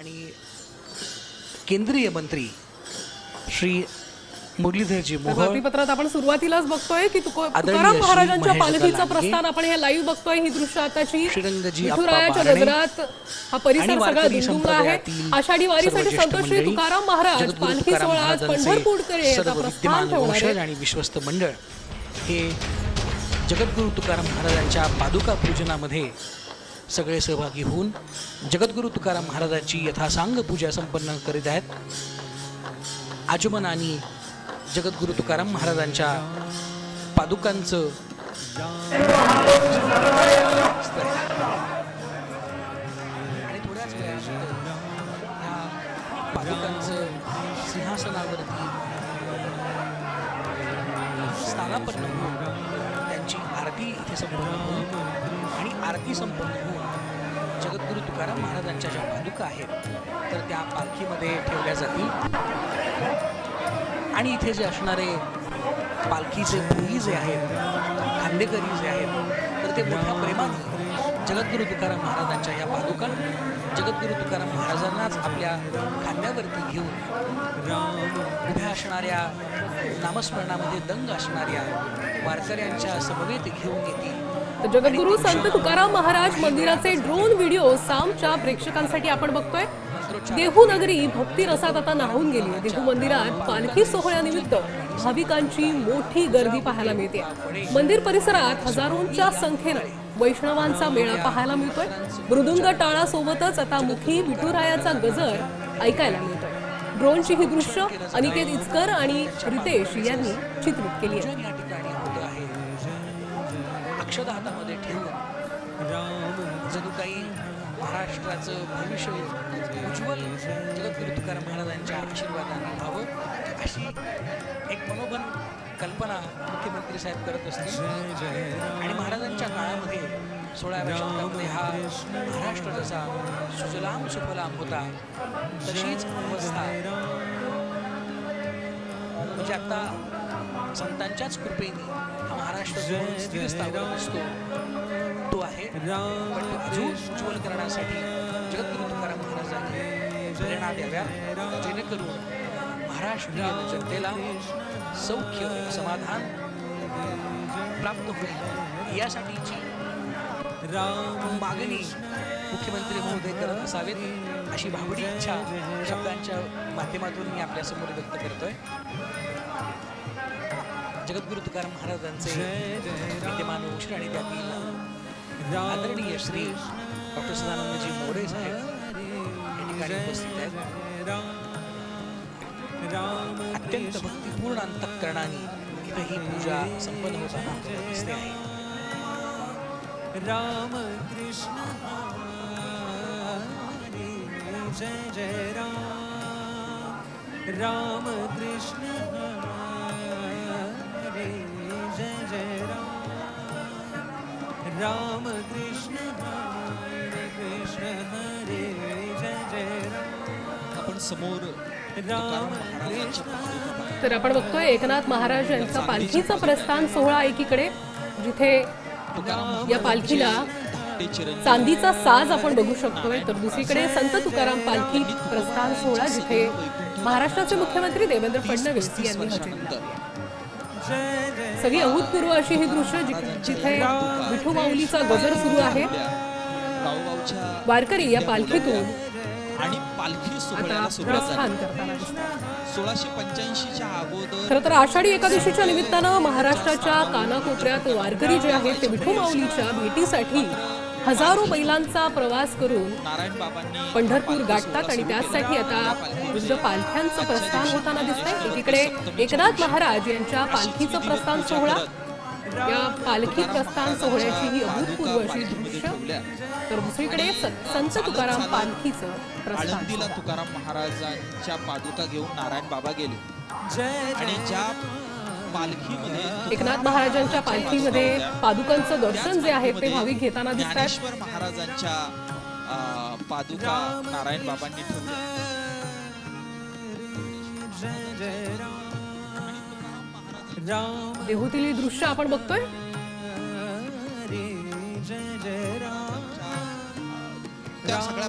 आणि केंद्रीय मंत्री श्री मुरलीधरजी बातमीपत्रात आपण सुरुवातीलाच बघतोय की तुकाराम महाराजांच्या पालखीचं प्रस्थान आपण हे लाईव्ह बघतोय. ही दृश्य आताची विठुरायाच्या गजरात हा परिसर सगळा दुमदुमला आहे. आषाढी वारीसाठी सर्व ज्येष्ठ संत श्री तुकाराम महाराज पालखी सोहळा आज पंढरपूरकडे याचा प्रस्थान ठेवणार आणि विश्वस्त मंडळ हे जगद्गुरू तुकाराम महाराजांच्या पादुका पूजनामध्ये सगळे सहभागी होऊन जगद्गुरू तुकाराम महाराजांची यथासांग पूजा संपन्न करीत आहेत. आजमन आणि जगद्गुरू तुकाराम महाराजांच्या पादुकांचं आणि थोड्याच वेळात ह्या पादुकांचं सिंहासनावरती स्थानापन्न होऊन त्यांची आरती इथे संपन्न होऊन आणि आरती संपन्न होऊन जगद्गुरू तुकाराम महाराजांच्या ज्या पादुका आहेत तर त्या पालखीमध्ये ठेवल्या जातील. आणि इथे जे असणारे पालखीचे भुई जे आहेत खांडेकरी जे आहेत तर ते मोठ्या प्रेमाने जगद्गुरू तुकाराम महाराजांच्या या पादुका जगद्गुरू तुकाराम महाराजांनाच आपल्या खांद्यावरती घेऊन उभ्या असणाऱ्या नामस्मरणामध्ये दंग असणाऱ्या वारकऱ्यांच्या समवेत घेऊन येतील. तर जगद्गुरू संत तुकाराम महाराज मंदिराचे ड्रोन व्हिडिओ सामच्या प्रेक्षकांसाठी आपण बघतोय. देहू नगरी भक्ती रसात आता न्हावून गेली. देहू मंदिरात पालखी सोहळ्यानिमित्त भाविकांची मोठी गर्दी पाहायला मिळते. मंदिर परिसरात हजारोंच्या संख्येनं वैष्णवांचा मेळा पाहायला मिळतोय. मृदुंग टाळासोबतच आता मुखी विठुरायाचा गजर ऐकायला मिळतोय. ड्रोनची ही दृश्य अनिकेत इचकर आणि रितेश यांनी चित्रित केली आहे. अक्षता हातामध्ये ठेवून जणू काही महाराष्ट्राचं भविष्य उज्ज्वल जगद्गुरू तुकाराम महाराजांच्या आशीर्वादाने व्हावं अशी एक मनोबन कल्पना मुख्यमंत्री साहेब करत असतील. आणि महाराजांच्या काळामध्ये सोळाव्या शतकामध्ये हा महाराष्ट्र जसा सुजलाम सुफलाम होता तशीच अवस्था. म्हणजे आता संतांच्याच कृपेने हा महाराष्ट्र जो स्थिरस्थावर असतो तो आहे. अजून उज्ज्वल करण्यासाठी जगद्गुरू तुकाराम महाराजांनी प्रेरणा द्याव्या जेणेकरून महाराष्ट्रीयन जनतेला सौख्य समाधान प्राप्त होईल. यासाठीची मागणी मुख्यमंत्री महोदय करत असावेत अशी भावडी इच्छा शब्दांच्या माध्यमातून मी आपल्यासमोर व्यक्त करतोय. जगद्गुरू तुकाराम महाराजांचे विद्यमान वंश आणि त्यातील आदरणीय श्री डॉक्टर सदानंदजी मोरे साहेब या ठिकाणी उपस्थित आहेत. अत्यंत भक्तिपूर्ण अंतःकरणाने इथे ही पूजा संपन्न होताना दिसते आहे. राम कृष्ण जय जय राम. राम कृष्ण राम कृष्ण हरे कृष्ण हरे जय जय राम. आपण समोर राम तर आपण बघतोय एकनाथ महाराज यांचा पालखीचा प्रस्थान सोहळा एकीकडे जिथे या पालखीला चांदीचा साज आपण बघू शकतोय. तर दुसरीकडे संत तुकाराम पालखी प्रस्थान सोहळा जिथे महाराष्ट्राचे मुख्यमंत्री देवेंद्र फडणवीस यांनी. सगळी अभूतपूर्व अशी ही दृश्य जिथे विठू माऊलीचा गजर सुरू आहे. वारकरी या पालखीतून आणि पालखी सोहळ्याला सोळाशे पंच्याऐंशीच्या अगोदर खरं तर आषाढी एकादशीच्या निमित्तानं महाराष्ट्राच्या कानाकोपऱ्यात वारकरी जे आहेत ते विठू माऊलीच्या भेटीसाठी हजारो बैलांचा प्रवास करून नारायण बाबांनी पंढरपूर गाठतात आणि त्याचसाठी आता विविध पालख्यांचं प्रस्थान होताना दिसतंय. एकीकडे एकनाथ महाराज यांच्या पालखीचं प्रस्थान सोहळा. या पालखी प्रस्थान सोहळ्याची ही अभूतपूर्व अशी दृश्य. तर दुसरीकडे संत तुकाराम पालखीचं प्रस्थान तुकाराम महाराजांच्या पादुका घेऊन नारायण बाबा गेले. जय आणि ज्या एकनाथ महाराजांच्या पालखीमध्ये पादुकांचं दर्शन जे आहे ते भाविक घेताना दिसत आहेत. ज्ञानेश्वर महाराजांच्या पादुका नारायण बाबांनी ठेवल्या. देहूतील दृश्य आपण बघतोय. त्या सगळ्या